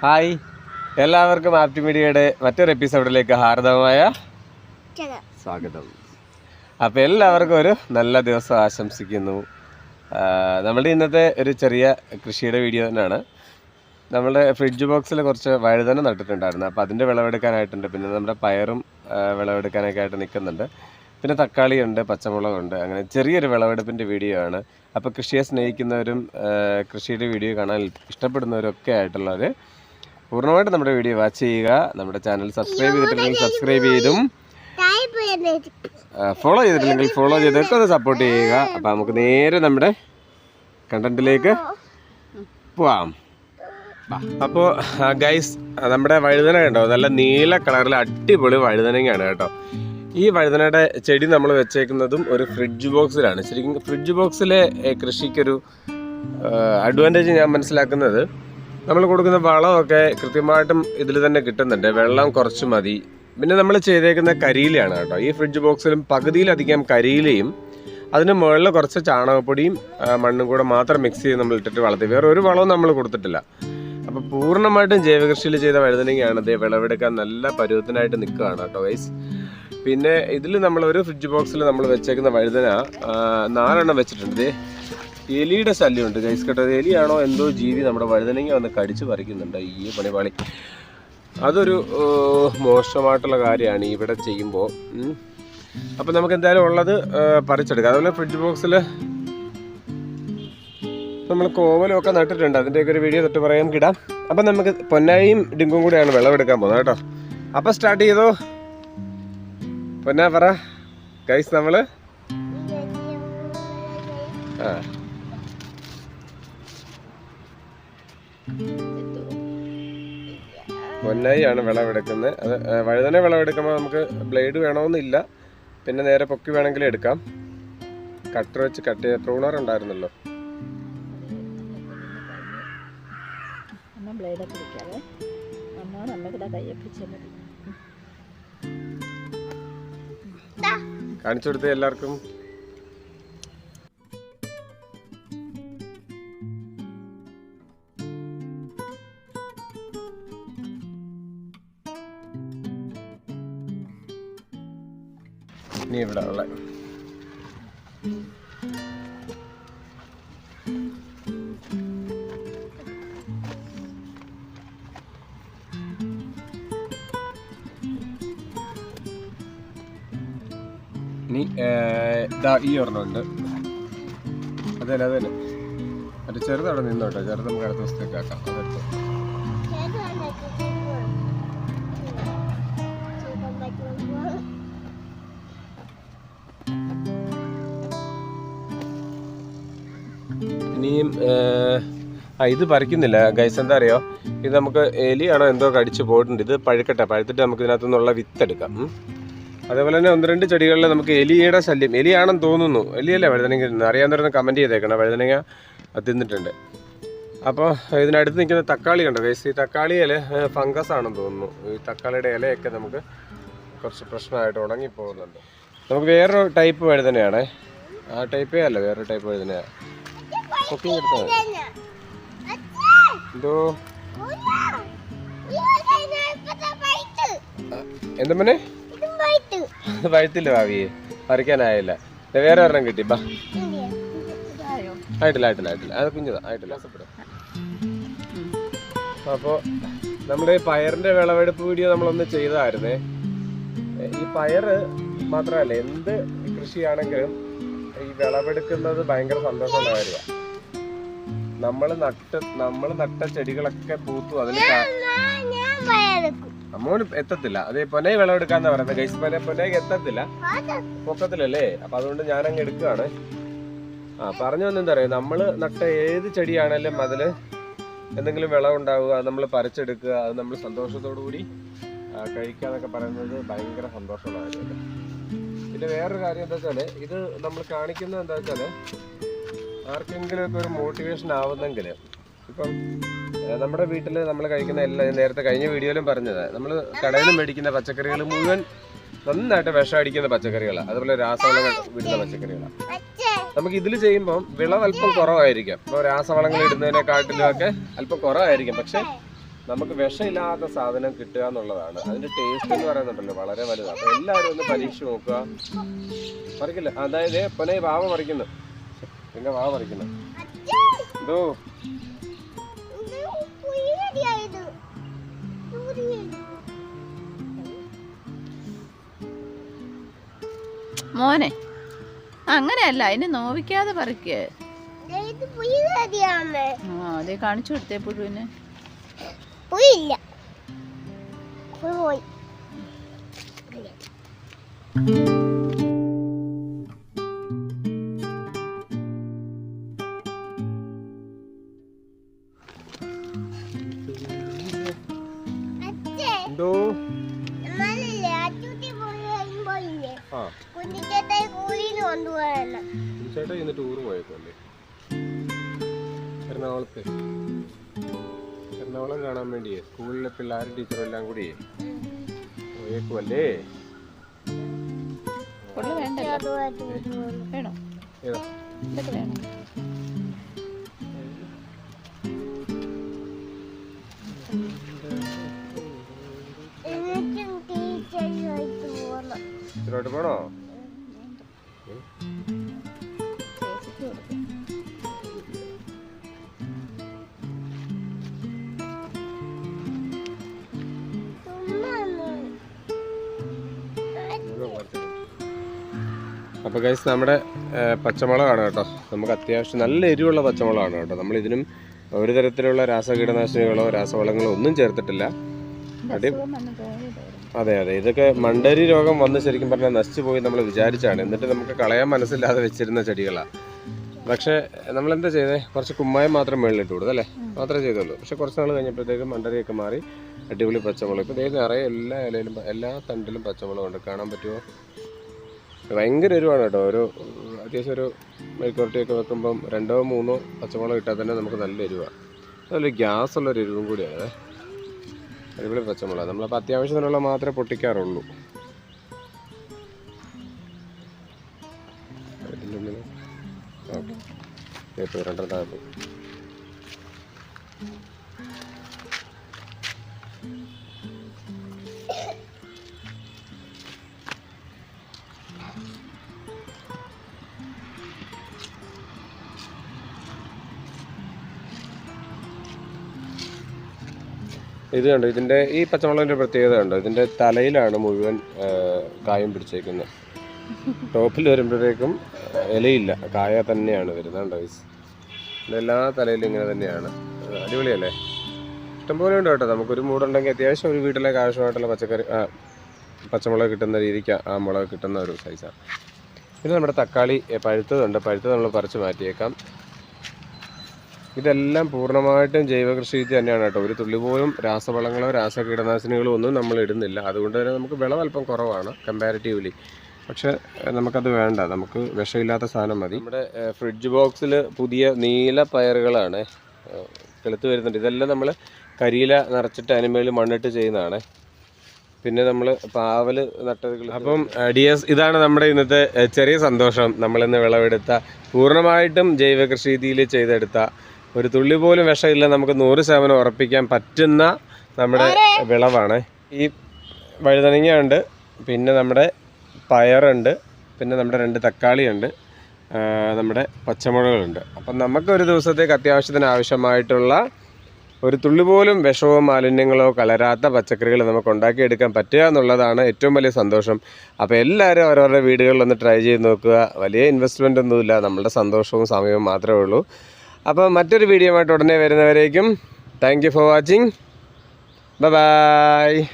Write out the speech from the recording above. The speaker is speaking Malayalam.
ഹായ്. എല്ലാവർക്കും ആപ്റ്റി മീഡിയയുടെ മറ്റൊരു എപ്പിസോഡിലേക്ക് ഹാർദവമായ സ്വാഗതം. അപ്പോൾ എല്ലാവർക്കും ഒരു നല്ല ദിവസം ആശംസിക്കുന്നു. നമ്മുടെ ഇന്നത്തെ ഒരു ചെറിയ കൃഷിയുടെ വീഡിയോ തന്നെയാണ്. നമ്മുടെ ഫ്രിഡ്ജ് ബോക്സിൽ കുറച്ച് വഴുതന നട്ടിട്ടുണ്ടായിരുന്നു. അപ്പോൾ അതിന്റെ വിളവെടുക്കാനായിട്ടുണ്ട്. പിന്നെ നമ്മുടെ പയറും വിളവെടുക്കാനൊക്കെ ആയിട്ട് നിൽക്കുന്നുണ്ട്. പിന്നെ തക്കാളിയുണ്ട് പച്ചമുളകുണ്ട് അങ്ങനെ ചെറിയൊരു വിളവെടുപ്പിന്റെ വീഡിയോ ആണ്. അപ്പോൾ കൃഷിയെ സ്നേഹിക്കുന്നവരും കൃഷിയുടെ വീഡിയോ കാണാൻ ഇഷ്ടപ്പെടുന്നവരും ഒക്കെ ആയിട്ടുള്ളവർ പൂർണമായിട്ട് നമ്മുടെ വീഡിയോ വാച്ച് ചെയ്യുക. നമ്മുടെ ചാനൽ സബ്സ്ക്രൈബ് ചെയ്തിട്ടില്ലെങ്കിൽ സബ്സ്ക്രൈബ് ചെയ്തും ഫോളോ ചെയ്തിട്ടില്ലെങ്കിൽ ഫോളോ ചെയ്തൊക്കെ ഒന്ന് സപ്പോർട്ട് ചെയ്യുക. അപ്പം നമുക്ക് നേരെ നമ്മുടെ കണ്ടന്റിലേക്ക് പോവാം. അപ്പോൾ ഗൈസ് നമ്മുടെ വഴുതന കണ്ടോ? നല്ല നീല കളറിൽ അടിപൊളി വഴുതനങ്ങയാണ് കേട്ടോ. ഈ വഴുതനയുടെ ചെടി നമ്മൾ വെച്ചേക്കുന്നതും ഒരു ഫ്രിഡ്ജ് ബോക്സിലാണ് ശരിക്കും ഫ്രിഡ്ജ് ബോക്സിലെ കൃഷിക്കൊരു അഡ്വാന്റേജ് ഞാൻ മനസ്സിലാക്കുന്നത്. നമ്മൾ കൊടുക്കുന്ന വളമൊക്കെ കൃത്യമായിട്ടും ഇതിൽ തന്നെ കിട്ടുന്നുണ്ട്. വെള്ളം കുറച്ച് മതി. പിന്നെ നമ്മൾ ചെയ്തേക്കുന്ന കരിയിലയാണ് കേട്ടോ. ഈ ഫ്രിഡ്ജ് ബോക്സിലും പകുതിയിലധികം കരിയിലയും അതിന് മുകളിൽ കുറച്ച് ചാണകപ്പൊടിയും മണ്ണും കൂടെ മാത്രം മിക്സ് ചെയ്ത് നമ്മൾ ഇട്ടിട്ട് വളർത്തി. വേറെ ഒരു വളവും നമ്മൾ കൊടുത്തിട്ടില്ല. അപ്പോൾ പൂർണമായിട്ടും ജൈവകൃഷിയിൽ ചെയ്ത വഴുതനങ്ങയാണ് ഇത് വിളവെടുക്കാൻ നല്ല പരുവത്തിനായിട്ട് നിൽക്കുകയാണ് കേട്ടോ വൈസ് പിന്നെ ഇതിൽ നമ്മൾ ഒരു ഫ്രിഡ്ജ് ബോക്സിൽ നമ്മൾ വെച്ചേക്കുന്ന വഴുതന നാലെണ്ണം വെച്ചിട്ടുണ്ട് എലിയുടെ ശല്യമുണ്ട്. ഗൈസ് കേട്ടോ എലിയാണോ എന്തോ ജീവി നമ്മുടെ വഴുതനങ്ങ വന്ന് കടിച്ച് പറിക്കുന്നുണ്ട് ഈ പണിപാളി അതൊരു മോശമായിട്ടുള്ള കാര്യമാണ് ഇവിടെ ചെയ്യുമ്പോൾ അപ്പം നമുക്ക് എന്തായാലും ഉള്ളത് പറിച്ചെടുക്കാം. അതുപോലെ ഫ്രിഡ്ജ് ബോക്സിൽ നമ്മൾ കോവലൊക്കെ നട്ടിട്ടുണ്ട്. അതിന്റെയൊക്കെ ഒരു വീഡിയോ തൊട്ട് പറയാൻ കിടാം. അപ്പം നമുക്ക് പൊന്നായും ഡിങ്കും കൂടെയാണ് വിളവെടുക്കാൻ പോകുന്നത് കേട്ടോ. അപ്പം സ്റ്റാർട്ട് ചെയ്തോ? പൊന്നാ പറ. ഗൈസ് നമ്മൾ ആ പൊന്നായിയാണ് വിളവെടുക്കുന്നത്. അത് വഴുതന വിളവെടുക്കുമ്പോൾ നമുക്ക് ബ്ലേഡ് വേണമെന്നില്ല. പിന്നെ നേരെ പൊക്കി വേണമെങ്കിൽ എടുക്കാം. കട്ടർ വെച്ച് കട്ട് ചെയ്ത പ്രൂണർ ഉണ്ടായിരുന്നല്ലോ. മതി. കാണിച്ചു കൊടുത്തേ എല്ലാവർക്കും. ഇനി ഇവിടെ ഉള്ള ഇനി ഇതാ ഈ ഒരെണ്ണമുണ്ട് അതല്ല അതല്ല മറ്റേ ചെറുതവിടെ നിന്നോട്ടെ. ചെറുത് നമുക്ക് അടുത്ത ദിവസത്തേക്ക് ആക്കാം. അതെടുത്തോ. ഇനിയും ഇത് പറിക്കുന്നില്ല. ഗൈസ് എന്താ അറിയോ? ഇത് നമുക്ക് എലിയാണോ എന്തോ കടിച്ച് പോയിട്ടുണ്ട്. ഇത് പഴുക്കട്ടെ. പഴുത്തിട്ട് നമുക്ക് ഇതിനകത്തു നിന്നുള്ള വിത്തെടുക്കാം. അതേപോലെ തന്നെ ഒന്ന് രണ്ട് ചെടികളിൽ നമുക്ക് എലിയുടെ ശല്യം. എലിയാണെന്ന് തോന്നുന്നു. എലിയല്ലേ വഴുതനങ്ങ അറിയാവുന്നവരൊന്ന് കമന്റ് ചെയ്തേക്കണം. വഴുതനങ്ങ തിന്നിട്ടുണ്ട്. അപ്പോൾ ഇതിനടുത്ത് നിൽക്കുന്ന തക്കാളി കണ്ടോ? ഗൈസ് ഈ തക്കാളി ഇല ഫംഗസ് ആണെന്ന് തോന്നുന്നു. ഈ തക്കാളിയുടെ ഇലയൊക്കെ നമുക്ക് കുറച്ച് പ്രശ്നമായിട്ട് ഉണങ്ങി പോകുന്നുണ്ട് നമുക്ക് വേറൊരു ടൈപ്പ് വഴുതനയാണേ. ആ ടൈപ്പേ അല്ല വേറൊരു ടൈപ്പ് വഴുതനയാണ് കുക്കിംഗ് എടുത്താൽ മതി എന്തോ? എന്താ മനെ? അത് പഴുത്തില്ല ഭാവിയെ. പറിക്കാനായില്ല. വേറെ ഒരെണ്ണം കിട്ടി. ബാ. ആയിട്ടില്ല ആയിട്ടില്ല ആയിട്ടില്ല. അത് കുഞ്ഞതാ ആയിട്ടില്ല. അപ്പോൾ നമ്മുടെ പയറിന്റെ വിളവെടുപ്പ് വീഡിയോ നമ്മളൊന്ന് ചെയ്തതായിരുന്നേ എ, ഈ പയറ് മാത്രമല്ല എന്ത് കൃഷിയാണെങ്കിലും ഈ വിളവെടുക്കുന്നത് ഭയങ്കര സന്തോഷമുള്ള കാര്യമാണ് നമ്മൾ നട്ട നമ്മൾ നട്ട ചെടികളൊക്കെ പൂത്തു അതിൽ അമ്മോന് എത്തത്തില്ല. അതേ പൊന്നെ വിളവെടുക്കാന്നാ പറയുന്നത്. ഗൈസ് പൊന്നെ പൊന്നേക്ക് എത്തത്തില്ല. പൊക്കത്തിലല്ലേ അപ്പൊ അതുകൊണ്ട് ഞാൻ അങ്ങ് എടുക്കുകയാണ് ആ പറഞ്ഞു വന്നെന്താ പറയുക നമ്മൾ നട്ട ഏത് ചെടിയാണേലും അതിൽ എന്തെങ്കിലും വിളവുണ്ടാവുക അത് നമ്മൾ പറിച്ചെടുക്കുക അത് നമ്മൾ സന്തോഷത്തോടു കൂടി കഴിക്കുക എന്നൊക്കെ പറയുന്നത് ഭയങ്കര സന്തോഷമുള്ള കാര്യമല്ലേ? പിന്നെ വേറൊരു കാര്യം എന്താ വെച്ചാൽ ഇത് നമ്മൾ കാണിക്കുന്നത് എന്താ വെച്ചാൽ ആർക്കെങ്കിലും ഒരു മോട്ടിവേഷൻ ആവുന്നെങ്കിൽ ഇപ്പം നമ്മുടെ വീട്ടിൽ നമ്മൾ കഴിക്കുന്ന എല്ലാ നേരത്തെ കഴിഞ്ഞ വീഡിയോയിലും പറഞ്ഞത് നമ്മൾ കടയിൽ നിന്ന് മേടിക്കുന്ന പച്ചക്കറികൾ മുഴുവൻ നന്നായിട്ട് വിഷം അടിക്കുന്ന പച്ചക്കറികളാണ് അതുപോലെ രാസവളങ്ങൾ വിടുന്ന പച്ചക്കറികളാണ് നമുക്ക് ഇതിൽ ചെയ്യുമ്പോൾ വിളവ് അല്പം കുറവായിരിക്കും. ഇപ്പോൾ രാസവളങ്ങൾ ഇടുന്നതിനെക്കാട്ടിലും ഒക്കെ അല്പം കുറവായിരിക്കും. പക്ഷെ നമുക്ക് വിഷമില്ലാത്ത സാധനം കിട്ടുക എന്നുള്ളതാണ്. അതിന്റെ ടേസ്റ്റ് എന്ന് പറയുന്നുണ്ടല്ലോ വളരെ വലുതാണ് അപ്പൊ എല്ലാവരും ഒന്ന് പരീക്ഷ നോക്കുക. പറിക്കില്ല? അതായത് പൊന്നെ വാവ പറിക്കുന്നു. പിന്നെ വാവ പറിക്കുന്നു. ഇതോ. മോനെ അങ്ങനെയല്ല അതിനെ നോവിക്കാതെ പറിക്കേ. ആ അതേ കാണിച്ചു കൊടുത്തേ പുഴുവിന്. എന്നാലല്ലേ അച്ചൂട്ടി പോയി ചേട്ടാ ഇന്ന് ടൂർ പോയേക്കല്ലേ എറണാകുളത്ത് എറണാകുളം കാണാൻ വേണ്ടിയേ? സ്കൂളിലെ പിള്ളേരും ടീച്ചറും എല്ലാം കൂടി. പോയേക്കുമല്ലേ ഇത്രോട്ട് വേണോ? ഇതൊക്കെ വേണോ? ഇതിലോട്ട് പോണോ? അപ്പോൾ ഗൈസ് നമ്മുടെ പച്ചമുളകാണ് കേട്ടോ. നമുക്ക് അത്യാവശ്യം നല്ല എരിവുള്ള പച്ചമുളകാണ് കേട്ടോ. നമ്മളിതിനും ഒരു തരത്തിലുള്ള രാസകീടനാശിനികളോ രാസവളങ്ങളോ ഒന്നും ചേർത്തിട്ടില്ല. അടി അതെ അതെ. ഇതൊക്കെ മണ്ടരി രോഗം വന്ന് ശരിക്കും പറഞ്ഞാൽ നശിച്ചു പോയി നമ്മൾ വിചാരിച്ചാണ്. എന്നിട്ട് നമുക്ക് കളയാൻ മനസ്സില്ലാതെ വെച്ചിരുന്ന ചെടികളാണ് പക്ഷേ നമ്മൾ എന്താ ചെയ്തേ? കുറച്ച് കുമ്മായം മാത്രം മേളിലിട്ട് കൊടുത്തു അല്ലേ? മാത്രമേ ചെയ്തുള്ളൂ. പക്ഷെ കുറച്ച് നാൾ കഴിഞ്ഞപ്പോഴത്തേക്കും മണ്ടരിയൊക്കെ മാറി അടിപൊളി പച്ചമുളക്. ഇപ്പോൾ ദൈവം നിറയെ എല്ലാ ഇലയിലും എല്ലാ തണ്ടിലും പച്ചമുളകുണ്ട്. കാണാൻ പറ്റുമോ ഭയങ്കര എരിവാണ് കേട്ടോ. ഒരു അത്യാവശ്യം ഒരു മെഴുക്കുരട്ടിയൊക്കെ വെക്കുമ്പം രണ്ടോ മൂന്നോ പച്ചമുളക് ഇട്ടാൽ തന്നെ നമുക്ക് നല്ല എരിവാണ് അതുപോലെ ഗ്യാസ് ഉള്ളൊരു എരിവും കൂടിയാണ് അടിപൊളി പച്ചമുളക്. നമ്മളപ്പോൾ അത്യാവശ്യത്തിനുള്ള മാത്രമേ പൊട്ടിക്കാറുള്ളൂ. ഇതിന്റെ ഉള്ളിൽ ഓക്കെ ഇപ്പോൾ രണ്ടെണ്ണം ഇത് കണ്ടോ ഇതിന്റെ ഈ പച്ചമുളകിന്റെ പ്രത്യേകത കണ്ടോ ഇതിന്റെ തലയിലാണ് മുഴുവൻ കായം പിടിച്ചേക്കുന്നത്. ടോപ്പിൽ വരുമ്പോഴത്തേക്കും ആ, ഇലയില്ല കായ തന്നെയാണ് വരുന്നത് കണ്ടോ ഗൈസ് എല്ലാ തലയിലും ഇങ്ങനെ തന്നെയാണ്. അടിപൊളിയല്ലേ? ഇഷ്ടംപോലെ ഉണ്ട് കേട്ടോ നമുക്കൊരു മൂടുണ്ടെങ്കിൽ അത്യാവശ്യം ഒരു വീട്ടിലെ ആവശ്യമായിട്ടുള്ള പച്ചക്കറി പച്ചമുളക് കിട്ടുന്ന രീതിക്ക് ആ മുളക് കിട്ടുന്ന ഒരു സൈസാണ് പിന്നെ നമ്മുടെ തക്കാളി പഴുത്തതുണ്ട്. പഴുത്തത് നമ്മൾ പറിച്ച് മാറ്റിയേക്കാം. ഇതെല്ലാം പൂർണമായിട്ടും ജൈവകൃഷി രീതി തന്നെയാണ് കേട്ടോ. ഒരു തുള്ളി പോലും രാസവളങ്ങളോ രാസകീടനാശിനികളോ ഒന്നും നമ്മൾ ഇടുന്നില്ല. അതുകൊണ്ട് തന്നെ നമുക്ക് വിളവ് അല്പം കുറവാണ് കമ്പാരിറ്റീവ്ലി പക്ഷെ നമുക്കത് വേണ്ട. നമുക്ക് വിഷമില്ലാത്ത സാധനം മതി. നമ്മുടെ ഫ്രിഡ്ജ് ബോക്സിൽ പുതിയ നീല പയറുകളാണ് കിളുത്ത് വരുന്നുണ്ട്. ഇതെല്ലാം നമ്മൾ കരിയില നിറച്ചിട്ട് അനിമയിൽ മണ്ണിട്ട് ചെയ്യുന്നതാണ്. പിന്നെ നമ്മൾ പാവൽ നട്ടത് അപ്പം ഡിയസ് ഇതാണ് നമ്മുടെ ഇന്നത്തെ ചെറിയ സന്തോഷം. നമ്മളിന്ന് വിളവെടുത്ത പൂർണമായിട്ടും ജൈവ കൃഷി രീതിയിൽ ചെയ്തെടുത്ത ഒരു തുള്ളി പോലും വിഷമില്ല. നമുക്ക് നൂറ് ശതമാനം ഉറപ്പിക്കാൻ പറ്റുന്ന നമ്മുടെ വിളവാണ്. ഈ വഴുതനങ്ങ ഉണ്ട് പിന്നെ നമ്മുടെ പയറുണ്ട് പിന്നെ നമ്മുടെ രണ്ട് തക്കാളിയുണ്ട് നമ്മുടെ പച്ചമുളകുണ്ട് അപ്പം നമുക്കൊരു ദിവസത്തേക്ക് അത്യാവശ്യത്തിന് ആവശ്യമായിട്ടുള്ള ഒരു തുള്ളി പോലും വിഷമോ മാലിന്യങ്ങളോ കലരാത്ത പച്ചക്കറികൾ നമുക്ക് ഉണ്ടാക്കിയെടുക്കാൻ പറ്റുക എന്നുള്ളതാണ് ഏറ്റവും വലിയ സന്തോഷം. അപ്പോൾ എല്ലാവരും അവരവരുടെ വീടുകളിൽ ഒന്ന് ട്രൈ ചെയ്ത് നോക്കുക. വലിയ ഇൻവെസ്റ്റ്മെന്റ് ഒന്നുമില്ല. നമ്മുടെ സന്തോഷവും സമയവും മാത്രമേ ഉള്ളൂ. അപ്പോൾ മറ്റൊരു വീഡിയോ ആയിട്ട് ഉടനെ വരുന്നവരേക്കും താങ്ക് ഫോർ വാച്ചിങ് ബൈ